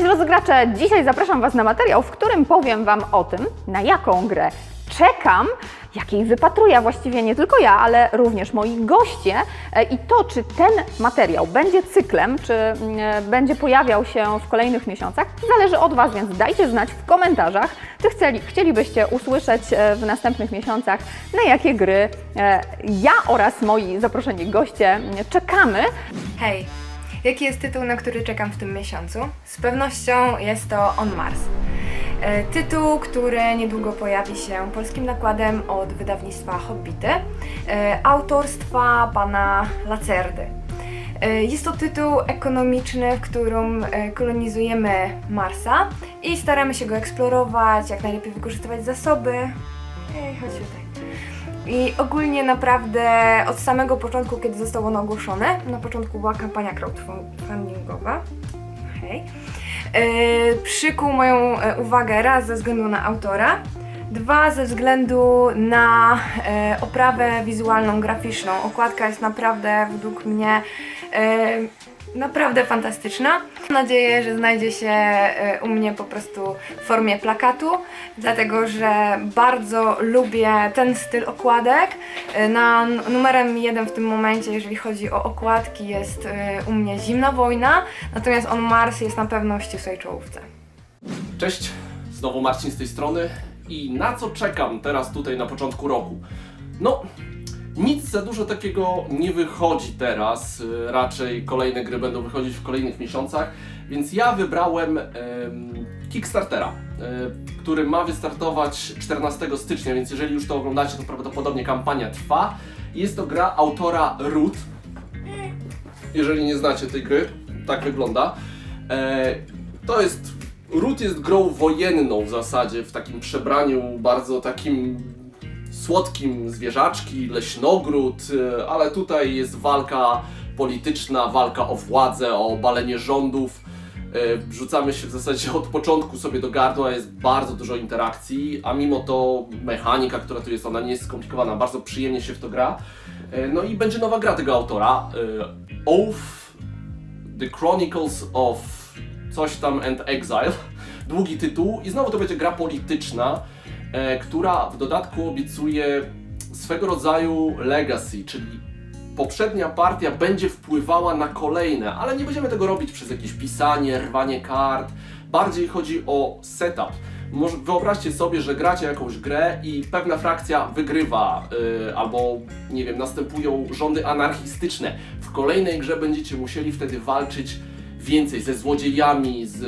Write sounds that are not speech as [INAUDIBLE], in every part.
Cześć rozegracze! Dzisiaj zapraszam Was na materiał, w którym powiem Wam o tym, na jaką grę czekam, jakiej wypatruję, właściwie nie tylko ja, ale również moi goście E, i to, czy ten materiał będzie cyklem, czy mm, e, będzie pojawiał się w kolejnych miesiącach, zależy od Was, więc dajcie znać w komentarzach, czy chcieli, chcielibyście usłyszeć e, w następnych miesiącach, na jakie gry ja oraz moi zaproszeni goście mm, czekamy. Hej, jaki jest tytuł, na który czekam w tym miesiącu? Z pewnością jest to On Mars. E, Tytuł, który niedługo pojawi się polskim nakładem od wydawnictwa Hobbity, e, autorstwa pana Lacerdy. E, Jest to tytuł ekonomiczny, w którym kolonizujemy Marsa i staramy się go eksplorować, jak najlepiej wykorzystywać zasoby. Hej, chodź tutaj. I ogólnie naprawdę od samego początku, kiedy zostało ono ogłoszone, na początku była kampania crowdfundingowa. Hej. Yy, przykuł moją e, uwagę raz ze względu na autora, dwa ze względu na e, oprawę wizualną, graficzną. Okładka jest naprawdę według mnie e, naprawdę fantastyczna. Mam nadzieję, że znajdzie się e, u mnie po prostu w formie plakatu, dlatego że bardzo lubię ten styl okładek. E, Na numerem jeden w tym momencie, jeżeli chodzi o okładki, jest e, u mnie Zimna Wojna, natomiast On Mars jest na pewno w ścisłej czołówce. Cześć, znowu Marcin z tej strony i na co czekam teraz tutaj na początku roku? No, nic za dużo takiego nie wychodzi teraz, y, raczej kolejne gry będą wychodzić w kolejnych miesiącach, więc ja wybrałem em, Kickstartera, y, który ma wystartować 14 stycznia, więc jeżeli już to oglądacie, to prawdopodobnie kampania trwa. Jest to gra autora Root, jeżeli nie znacie tej gry, tak wygląda. E, to jest. Root jest grą wojenną w zasadzie, w takim przebraniu bardzo takim słodkim zwierzaczki, leśnogród, e, ale tutaj jest walka polityczna, walka o władzę, o obalenie rządów. Wrzucamy się w zasadzie od początku sobie do gardła, jest bardzo dużo interakcji, a mimo to mechanika, która tu jest, ona nie jest skomplikowana, bardzo przyjemnie się w to gra. E, No i będzie nowa gra tego autora, Oath The Chronicles of coś tam and Exile. Długi tytuł i znowu to będzie gra polityczna, która w dodatku obiecuje swego rodzaju legacy, czyli poprzednia partia będzie wpływała na kolejne, ale nie będziemy tego robić przez jakieś pisanie, rwanie kart. Bardziej chodzi o setup. Wyobraźcie sobie, że gracie jakąś grę i pewna frakcja wygrywa, yy, albo nie wiem, następują rządy anarchistyczne. W kolejnej grze będziecie musieli wtedy walczyć więcej ze złodziejami, z,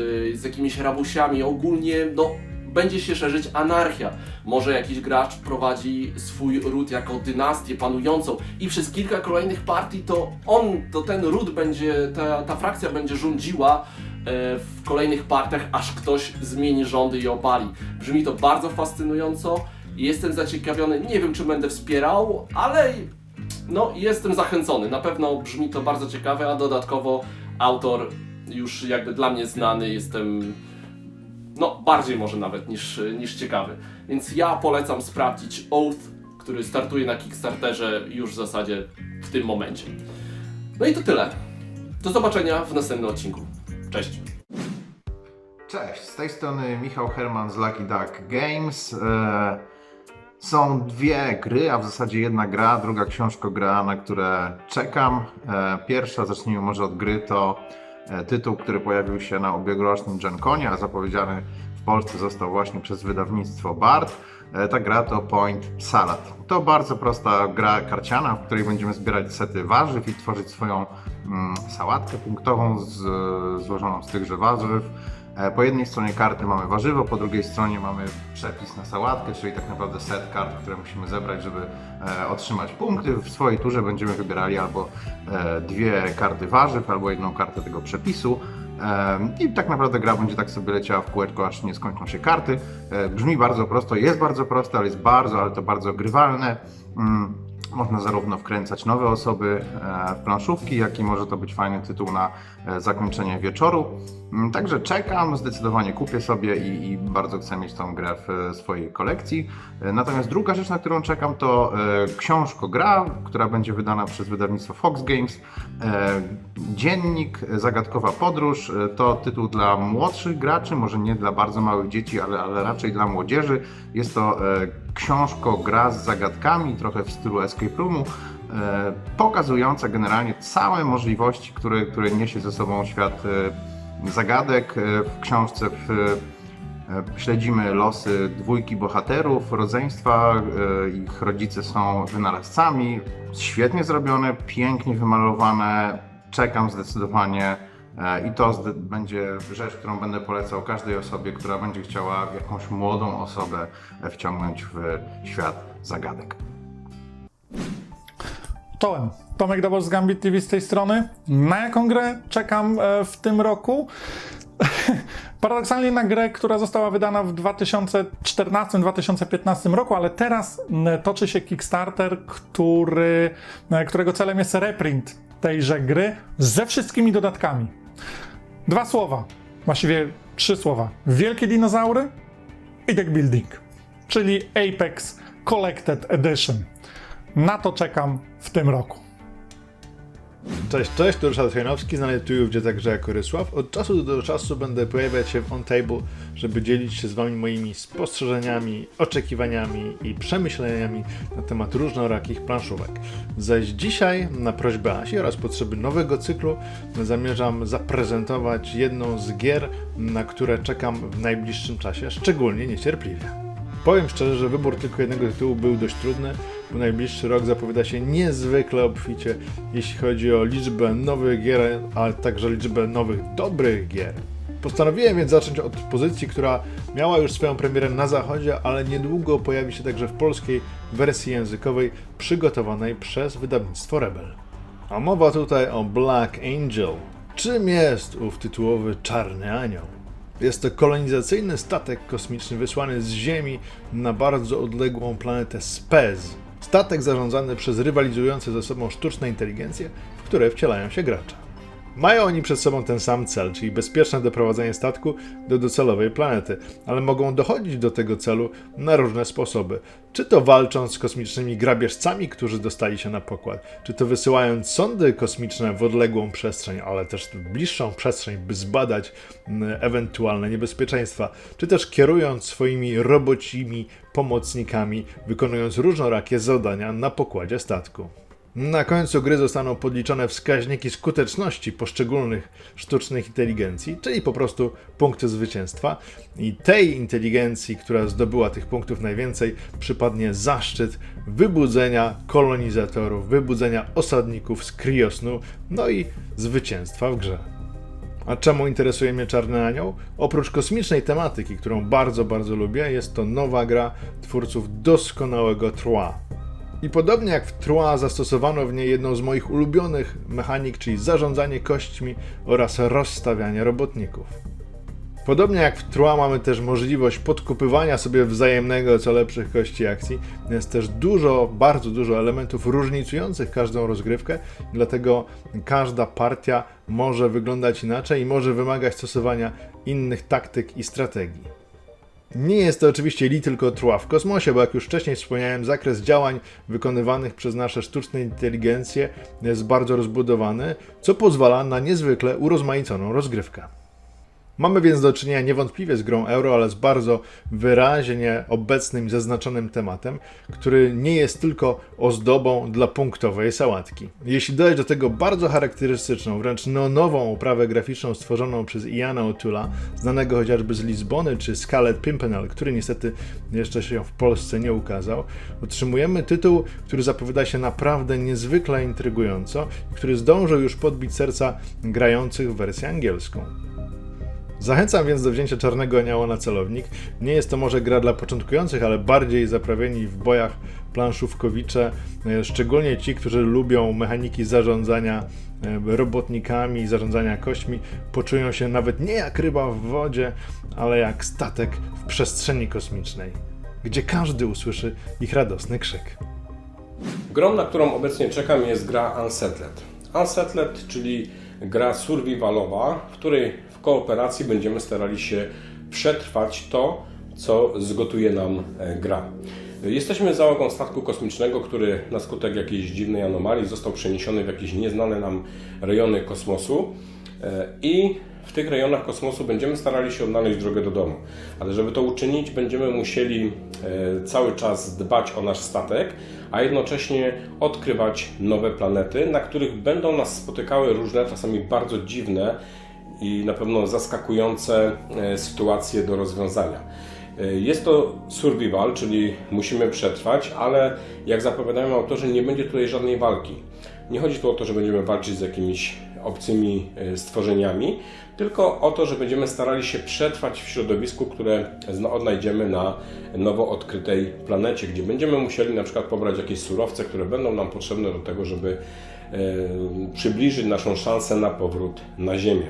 z jakimiś rabusiami. Ogólnie, no, będzie się szerzyć anarchia. Może jakiś gracz prowadzi swój ród jako dynastię panującą i przez kilka kolejnych partii to on, to ten ród będzie, ta, ta frakcja będzie rządziła e, w kolejnych partiach, aż ktoś zmieni rządy i obali. Brzmi to bardzo fascynująco. Jestem zaciekawiony, nie wiem czy będę wspierał, ale no jestem zachęcony. Na pewno brzmi to bardzo ciekawe, a dodatkowo autor już jakby dla mnie znany, jestem no bardziej może nawet niż, niż ciekawy. Więc ja polecam sprawdzić Oath, który startuje na Kickstarterze już w zasadzie w tym momencie. No i to tyle. Do zobaczenia w następnym odcinku. Cześć! Cześć, z tej strony Michał Herman z Lucky Duck Games. E, Są dwie gry, a w zasadzie jedna gra, druga książka gra, na które czekam. E, Pierwsza, zacznijmy może od gry, to tytuł, który pojawił się na ubiegłorocznym Gen Conie, a zapowiedziany w Polsce został właśnie przez wydawnictwo BART. E, Ta gra to Point Salad. To bardzo prosta gra karciana, w której będziemy zbierać sety warzyw i tworzyć swoją mm, sałatkę punktową z, złożoną z tychże warzyw. E, Po jednej stronie karty mamy warzywo, po drugiej stronie mamy przepis na sałatkę, czyli tak naprawdę set kart, które musimy zebrać, żeby e, otrzymać punkty. W swojej turze będziemy wybierali albo e, dwie karty warzyw, albo jedną kartę tego przepisu. I tak naprawdę gra będzie tak sobie leciała w kółeczko, aż nie skończą się karty. Brzmi bardzo prosto, jest bardzo proste, ale jest bardzo, ale to bardzo grywalne. Można zarówno wkręcać nowe osoby e, w planszówki, jak i może to być fajny tytuł na e, zakończenie wieczoru. Mm, Także czekam, zdecydowanie kupię sobie i, i bardzo chcę mieć tą grę w e, swojej kolekcji. Natomiast druga rzecz, na którą czekam, to e, książko-gra, która będzie wydana przez wydawnictwo Fox Games. Dziennik Zagadkowa Podróż to tytuł dla młodszych graczy, może nie dla bardzo małych dzieci, ale, ale raczej dla młodzieży. Jest to e, książko-gra z zagadkami, trochę w stylu escape roomu, e, generalnie całe możliwości, które, które niesie ze sobą świat e, zagadek. E, W książce w, śledzimy losy dwójki bohaterów, rodzeństwa, ich rodzice są wynalazcami. Świetnie zrobione, pięknie wymalowane. Czekam zdecydowanie. I to będzie rzecz, którą będę polecał każdej osobie, która będzie chciała jakąś młodą osobę wciągnąć w świat zagadek. Czołem. Tomek Dobos z Gambit TV z tej strony. Na jaką grę czekam e, w tym roku? [LAUGHS] Paradoksalnie na grę, która została wydana w 2014-2015 roku, ale teraz m, toczy się Kickstarter, który, e, którego celem jest reprint tejże gry ze wszystkimi dodatkami. Dwa słowa, właściwie trzy słowa. Wielkie dinozaury i deck building, czyli Apex Collected Edition. Na to czekam w tym roku. Cześć, cześć, to Ryszard Hajnowski, znany tu gdzie także jako Rysław. Od czasu do czasu będę pojawiać się w OnTable, żeby dzielić się z Wami moimi spostrzeżeniami, oczekiwaniami i przemyśleniami na temat różnorakich planszówek. Zaś dzisiaj, na prośbę Asi oraz potrzeby nowego cyklu, zamierzam zaprezentować jedną z gier, na które czekam w najbliższym czasie, szczególnie niecierpliwie. Powiem szczerze, że wybór tylko jednego tytułu był dość trudny, najbliższy rok zapowiada się niezwykle obficie, jeśli chodzi o liczbę nowych gier, ale także liczbę nowych, dobrych gier. Postanowiłem więc zacząć od pozycji, która miała już swoją premierę na zachodzie, ale niedługo pojawi się także w polskiej wersji językowej przygotowanej przez wydawnictwo Rebel. A mowa tutaj o Black Angel. Czym jest ów tytułowy Czarny Anioł? Jest to kolonizacyjny statek kosmiczny wysłany z Ziemi na bardzo odległą planetę Spez. Statek zarządzany przez rywalizujące ze sobą sztuczne inteligencje, w które wcielają się gracze. Mają oni przed sobą ten sam cel, czyli bezpieczne doprowadzenie statku do docelowej planety, ale mogą dochodzić do tego celu na różne sposoby. Czy to walcząc z kosmicznymi grabieżcami, którzy dostali się na pokład, czy to wysyłając sondy kosmiczne w odległą przestrzeń, ale też w bliższą przestrzeń, by zbadać mm, ewentualne niebezpieczeństwa, czy też kierując swoimi robocimi pomocnikami, wykonując różnorakie zadania na pokładzie statku. Na końcu gry zostaną podliczone wskaźniki skuteczności poszczególnych sztucznych inteligencji, czyli po prostu punkty zwycięstwa. I tej inteligencji, która zdobyła tych punktów najwięcej, przypadnie zaszczyt wybudzenia kolonizatorów, wybudzenia osadników z kriosnu, no i zwycięstwa w grze. A czemu interesuje mnie Czarny Anioł? Oprócz kosmicznej tematyki, którą bardzo, bardzo lubię, jest to nowa gra twórców doskonałego Trois. I podobnie jak w Trois zastosowano w niej jedną z moich ulubionych mechanik, czyli zarządzanie kośćmi oraz rozstawianie robotników. Podobnie jak w Trois mamy też możliwość podkupywania sobie wzajemnego co lepszych kości akcji. Jest też dużo, bardzo dużo elementów różnicujących każdą rozgrywkę, dlatego każda partia może wyglądać inaczej i może wymagać stosowania innych taktyk i strategii. Nie jest to oczywiście Li tylko trła w kosmosie, bo jak już wcześniej wspomniałem, zakres działań wykonywanych przez nasze sztuczne inteligencje jest bardzo rozbudowany, co pozwala na niezwykle urozmaiconą rozgrywkę. Mamy więc do czynienia niewątpliwie z grą euro, ale z bardzo wyraźnie obecnym, zaznaczonym tematem, który nie jest tylko ozdobą dla punktowej sałatki. Jeśli dodać do tego bardzo charakterystyczną, wręcz neonową oprawę graficzną stworzoną przez Iana O'Toola, znanego chociażby z Lizbony czy Scarlet Pimpernel, który niestety jeszcze się w Polsce nie ukazał, otrzymujemy tytuł, który zapowiada się naprawdę niezwykle intrygująco który zdążył już podbić serca grających w wersję angielską. Zachęcam więc do wzięcia Czarnego Anioła na celownik. Nie jest to może gra dla początkujących, ale bardziej zaprawieni w bojach planszówkowicze, e, szczególnie ci, którzy lubią mechaniki zarządzania e, robotnikami, zarządzania kośćmi, poczują się nawet nie jak ryba w wodzie, ale jak statek w przestrzeni kosmicznej, gdzie każdy usłyszy ich radosny krzyk. Grą, na którą obecnie czekam jest gra Unsettled. Unsettled, czyli gra survivalowa, w której kooperacji będziemy starali się przetrwać to, co zgotuje nam e, gra. Jesteśmy załogą statku kosmicznego, który na skutek jakiejś dziwnej anomalii został przeniesiony w jakieś nieznane nam rejony kosmosu e, i w tych rejonach kosmosu będziemy starali się odnaleźć drogę do domu. Ale żeby to uczynić, będziemy musieli e, cały czas dbać o nasz statek, a jednocześnie odkrywać nowe planety, na których będą nas spotykały różne, czasami bardzo dziwne i na pewno zaskakujące e, sytuacje do rozwiązania. E, Jest to survival, czyli musimy przetrwać, ale jak zapowiadają autorzy, nie będzie tutaj żadnej walki. Nie chodzi tu o to, że będziemy walczyć z jakimiś obcymi e, stworzeniami, tylko o to, że będziemy starali się przetrwać w środowisku, które odnajdziemy na nowo odkrytej planecie, gdzie będziemy musieli na przykład pobrać jakieś surowce, które będą nam potrzebne do tego, żeby przybliżyć naszą szansę na powrót na Ziemię.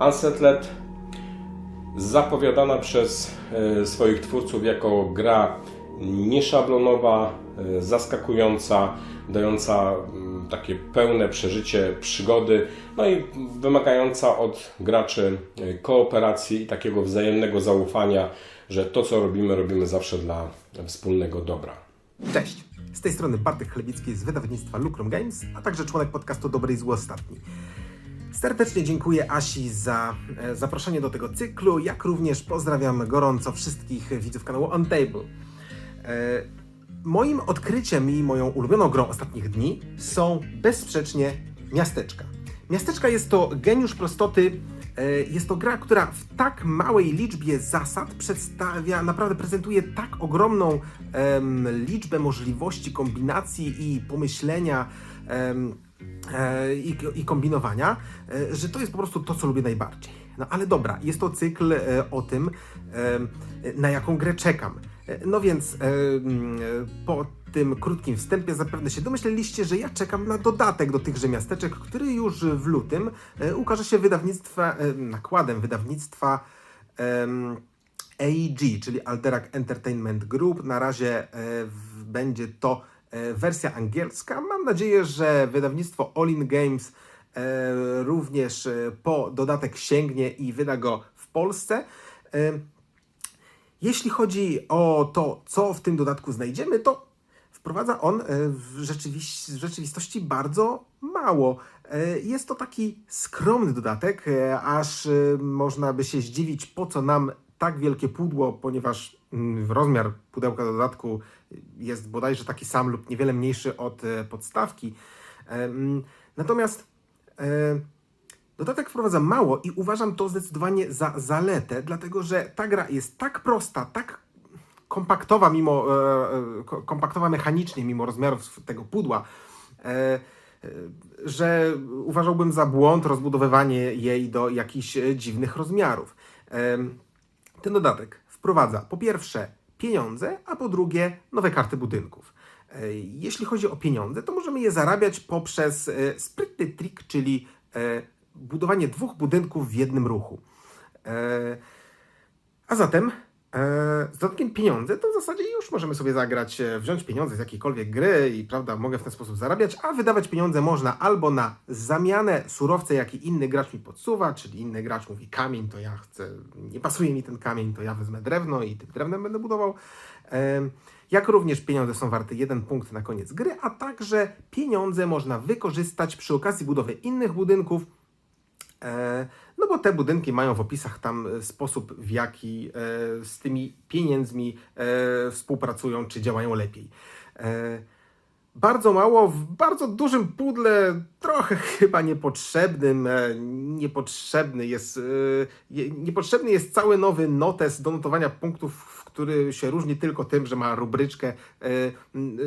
Unsettled zapowiadana przez e, swoich twórców jako gra nieszablonowa, e, zaskakująca, dająca mm, takie pełne przeżycie przygody, no i wymagająca od graczy e, kooperacji i takiego wzajemnego zaufania, że to co robimy, robimy zawsze dla wspólnego dobra. Cześć! Z tej strony Bartek Chlebicki z wydawnictwa Lucrum Games, a także członek podcastu Dobry i Zły Ostatni. Serdecznie dziękuję Asi za e, zaproszenie do tego cyklu, jak również pozdrawiam gorąco wszystkich widzów kanału On Table. E, moim odkryciem i moją ulubioną grą ostatnich dni są bezsprzecznie miasteczka. Miasteczka jest to geniusz prostoty. e, Jest to gra, która w tak małej liczbie zasad przedstawia, naprawdę prezentuje tak ogromną liczbę możliwości kombinacji i pomyślenia em, i, i kombinowania, e, że to jest po prostu to, co lubię najbardziej. No ale dobra, jest to cykl e, o tym, na jaką grę czekam. E, No więc e, mm, e, po tym krótkim wstępie zapewne się domyśleliście, że ja czekam na dodatek do tychże miasteczek, który już w lutym e, ukaże się wydawnictwa, e, nakładem wydawnictwa AEG, czyli Alderac Entertainment Group. Na razie e, będzie to e, wersja angielska. Mam nadzieję, że wydawnictwo All In Games e, również e, po dodatek sięgnie i wyda go w Polsce. E, jeśli chodzi o to, co w tym dodatku znajdziemy, to wprowadza on e, w, rzeczywis- w rzeczywistości bardzo mało. E, Jest to taki skromny dodatek, e, aż e, można by się zdziwić, po co nam tak wielkie pudło, ponieważ mm, rozmiar pudełka dodatku jest bodajże taki sam lub niewiele mniejszy od e, podstawki. Natomiast e, Dodatek wprowadza mało i uważam to zdecydowanie za zaletę, dlatego że ta gra jest tak prosta, tak kompaktowa, mimo, e, ko- kompaktowa mechanicznie, mimo rozmiarów tego pudła, że uważałbym za błąd rozbudowywanie jej do jakichś dziwnych rozmiarów. Ten dodatek wprowadza po pierwsze pieniądze, a po drugie nowe karty budynków. E, Jeśli chodzi o pieniądze, to możemy je zarabiać poprzez e, sprytny trik, czyli e, budowanie dwóch budynków w jednym ruchu. A zatem z dodatkiem pieniądze, to w zasadzie już możemy sobie zagrać, e, wziąć pieniądze z jakiejkolwiek gry i prawda, mogę w ten sposób zarabiać, a wydawać pieniądze można albo na zamianę surowca, jaki inny gracz mi podsuwa, czyli inny gracz mówi kamień, to ja chcę, nie pasuje mi ten kamień, to ja wezmę drewno i tym drewnem będę budował. Jak również pieniądze są warte jeden punkt na koniec gry, a także pieniądze można wykorzystać przy okazji budowy innych budynków, E, No bo te budynki mają w opisach tam e, sposób, w jaki e, z tymi pieniędzmi e, współpracują, czy działają lepiej. Bardzo mało, w bardzo dużym pudle, trochę [LAUGHS] chyba niepotrzebnym. Niepotrzebny jest, je- niepotrzebny jest cały nowy notes do notowania punktów, który się różni tylko tym, że ma rubryczkę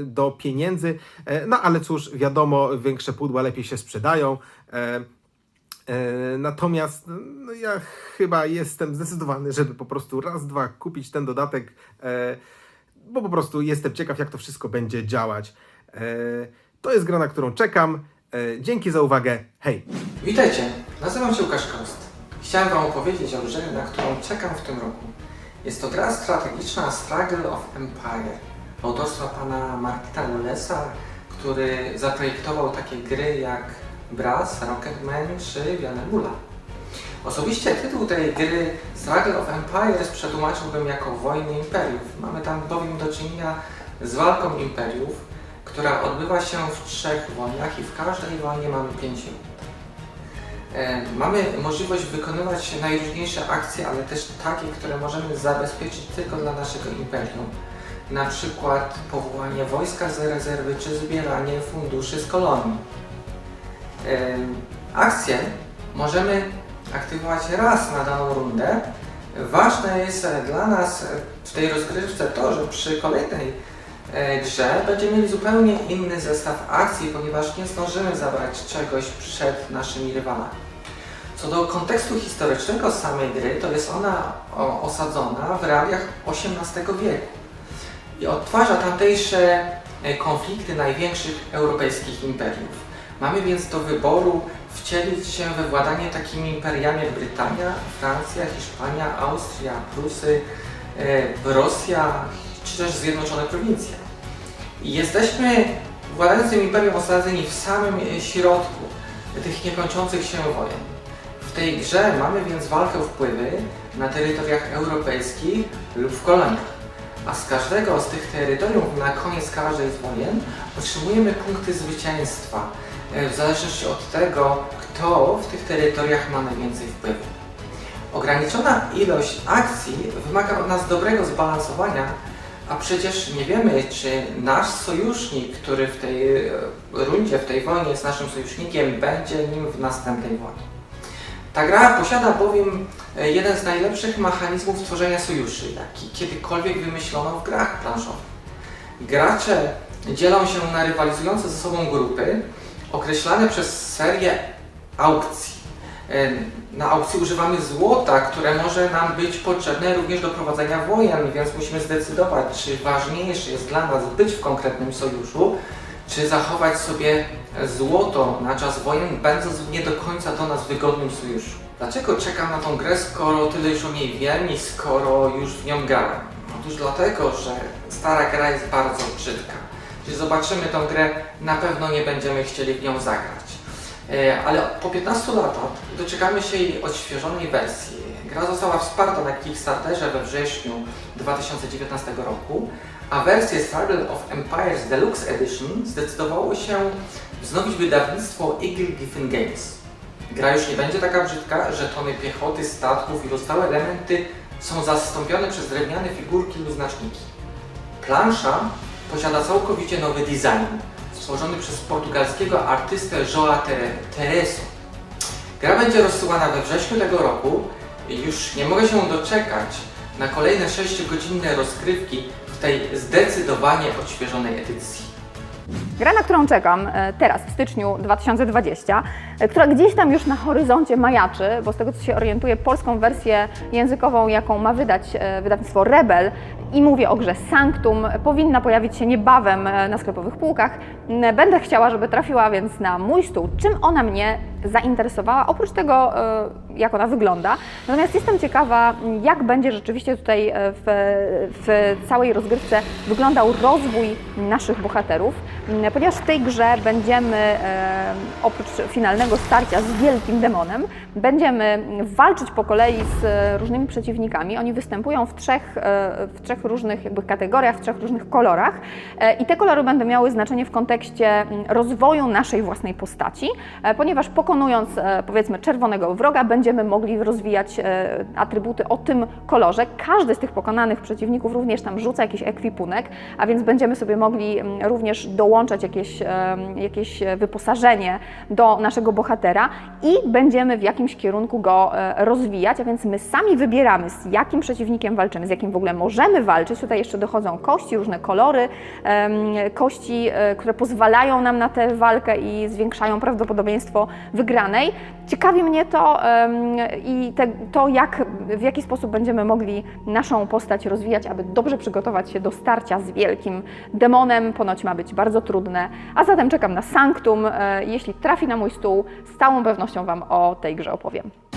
do pieniędzy. No ale cóż, wiadomo, większe pudła lepiej się sprzedają. E, Natomiast no ja chyba jestem zdecydowany, żeby po prostu raz, dwa kupić ten dodatek, e, bo po prostu jestem ciekaw, jak to wszystko będzie działać. E, To jest gra, na którą czekam. Dzięki za uwagę. Hej! Witajcie, nazywam się Łukasz Kost. Chciałem Wam opowiedzieć o grze, na którą czekam w tym roku. Jest to gra strategiczna Struggle of Empire autorstwa pana Martina Wellesa, który zaprojektował takie gry jak Brass, Rocketman czy Vianebula. Osobiście tytuł tej gry Struggle of Empires przetłumaczyłbym jako Wojny Imperiów. Mamy tam bowiem do czynienia z walką imperiów, która odbywa się w trzech wojnach i w każdej wojnie mamy pięć rund. E, Mamy możliwość wykonywać najróżniejsze akcje, ale też takie, które możemy zabezpieczyć tylko dla naszego imperium. Na przykład powołanie wojska z rezerwy czy zbieranie funduszy z kolonii. Akcje możemy aktywować raz na daną rundę. Ważne jest dla nas w tej rozgrywce to, że przy kolejnej e, grze będziemy mieli zupełnie inny zestaw akcji, ponieważ nie zdążymy zabrać czegoś przed naszymi rywalami. Co do kontekstu historycznego samej gry, to jest ona osadzona w realiach XVIII wieku i odtwarza tamtejsze e, konflikty największych europejskich imperiów. Mamy więc do wyboru wcielić się we władanie takimi imperiami jak Brytania, Francja, Hiszpania, Austria, Prusy, e, Rosja czy też Zjednoczone Prowincje. Jesteśmy władającym imperium osadzeni w samym środku tych niekończących się wojen. W tej grze mamy więc walkę o wpływy na terytoriach europejskich lub w koloniach. A z każdego z tych terytoriów na koniec każdej z wojen otrzymujemy punkty zwycięstwa, w zależności od tego, kto w tych terytoriach ma najwięcej wpływu. Ograniczona ilość akcji wymaga od nas dobrego zbalansowania, a przecież nie wiemy, czy nasz sojusznik, który w tej e, rundzie, w tej wojnie jest naszym sojusznikiem, będzie nim w następnej wojnie. Ta gra posiada bowiem e, jeden z najlepszych mechanizmów tworzenia sojuszy, jaki kiedykolwiek wymyślono w grach planszowych. Gracze dzielą się na rywalizujące ze sobą grupy, określane przez serię aukcji. Na aukcji używamy złota, które może nam być potrzebne również do prowadzenia wojen, więc musimy zdecydować, czy ważniejsze jest dla nas być w konkretnym sojuszu, czy zachować sobie złoto na czas wojen, będąc w nie do końca do nas wygodnym sojuszu. Dlaczego czekam na tą grę, skoro tyle już o niej wiem i skoro już w nią grałem? Otóż dlatego, że stara gra jest bardzo brzydka. Jeśli zobaczymy tą grę, na pewno nie będziemy chcieli w nią zagrać. E, Ale po 15 latach doczekamy się jej odświeżonej wersji. Gra została wsparta na Kickstarterze we wrześniu 2019 roku, a wersję Struggle of Empires Deluxe Edition zdecydowało się wznowić wydawnictwo Eagle Giffen Games. Gra już nie będzie taka brzydka, że tony piechoty, statków i pozostałe elementy są zastąpione przez drewniane figurki lub znaczniki. Plansza posiada całkowicie nowy design, stworzony przez portugalskiego artystę Joa Tere- Tereso. Gra będzie rozsyłana we wrześniu tego roku i już nie mogę się doczekać na kolejne 6-godzinne rozgrywki w tej zdecydowanie odświeżonej edycji. Gra, na którą czekam e, teraz, w styczniu 2020, e, która gdzieś tam już na horyzoncie majaczy, bo z tego co się orientuję, polską wersję językową, jaką ma wydać e, wydawnictwo Rebel, i mówię o grze Sanctum, powinna pojawić się niebawem e, na sklepowych półkach. M, Będę chciała, żeby trafiła więc na mój stół. Czym ona mnie zainteresowała, oprócz tego, e, jak ona wygląda. Natomiast jestem ciekawa, jak będzie rzeczywiście tutaj e, w, w całej rozgrywce wyglądał rozwój naszych bohaterów, ponieważ w tej grze będziemy e, oprócz finalnego starcia z wielkim demonem, będziemy walczyć po kolei z różnymi przeciwnikami. Oni występują w trzech, e, w trzech różnych jakby kategoriach, w trzech różnych kolorach i te kolory będą miały znaczenie w kontekście rozwoju naszej własnej postaci, ponieważ pokonując powiedzmy czerwonego wroga będziemy mogli rozwijać e, atrybuty o tym kolorze. Każdy z tych pokonanych przeciwników również tam rzuca jakiś ekwipunek, a więc będziemy sobie mogli mm, również dołączać jakieś, em, jakieś wyposażenie do naszego bohatera i będziemy w jakimś kierunku go e, rozwijać, a więc my sami wybieramy z jakim przeciwnikiem walczymy, z jakim w ogóle możemy walczyć. Tutaj jeszcze dochodzą kości, różne kolory, kości, e, które pozwalają nam na tę walkę i zwiększają prawdopodobieństwo wygranej. Ciekawi mnie to i te, to, jak, w jaki sposób będziemy mogli naszą postać rozwijać, aby dobrze przygotować się do starcia z wielkim demonem. Ponoć ma być bardzo trudne, a zatem czekam na Sanctum. E, Jeśli trafi na mój stół, z całą pewnością Wam o tej grze opowiem.